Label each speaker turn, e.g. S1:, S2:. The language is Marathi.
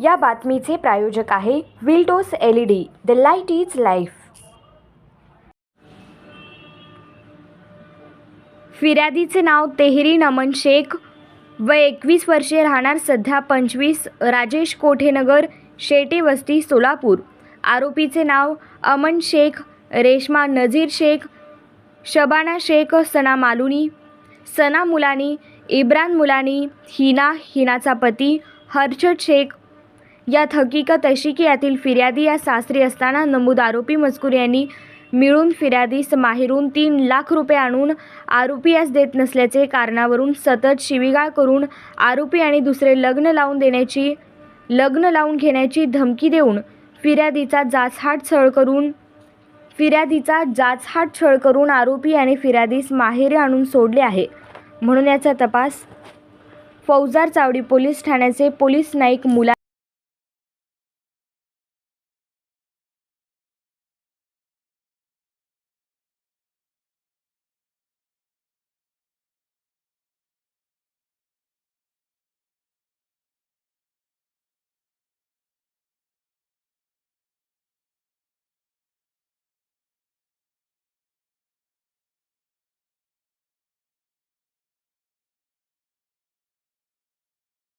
S1: या बातमीचे प्रायोजक आहे विल्टोस LED the light is life is life फिर्यादीचे नाव तेहरी नमन शेख. वय एकवीस वर्षे राहणार सध्या पंचवीस राजेश कोठेनगर शेटे वस्ती सोलापूर. आरोपीचे नाव अमन शेख रेशमा नझीर शेख शबाना शेख सना मालुनी. सना मुलानी इब्रान मुलानी हिना हिनाचा पती हर्षद शेख यात हकीकत अशी की यातील फिर्यादी या सासरी असताना नमूद आरोपी मजकूर यांनी मिळून फिर्यादीस माहेरून तीन लाख रुपये आणून आरोपी यास देत नसल्याचे कारणावरून सतत शिवीगाळ करून आरोपी आणि दुसरे लग्न लावून देण्याची लग्न लावून घेण्याची धमकी देऊन फिर्यादीचा जाचहाट छळ करून फिर्यादीचा जाचहाट छळ करून आरोपी आणि फिर्यादीस माहेरी आणून सोडले आहे. म्हणून याचा तपास फौजार चावडी पोलीस ठाण्याचे पोलीस नाईक मुला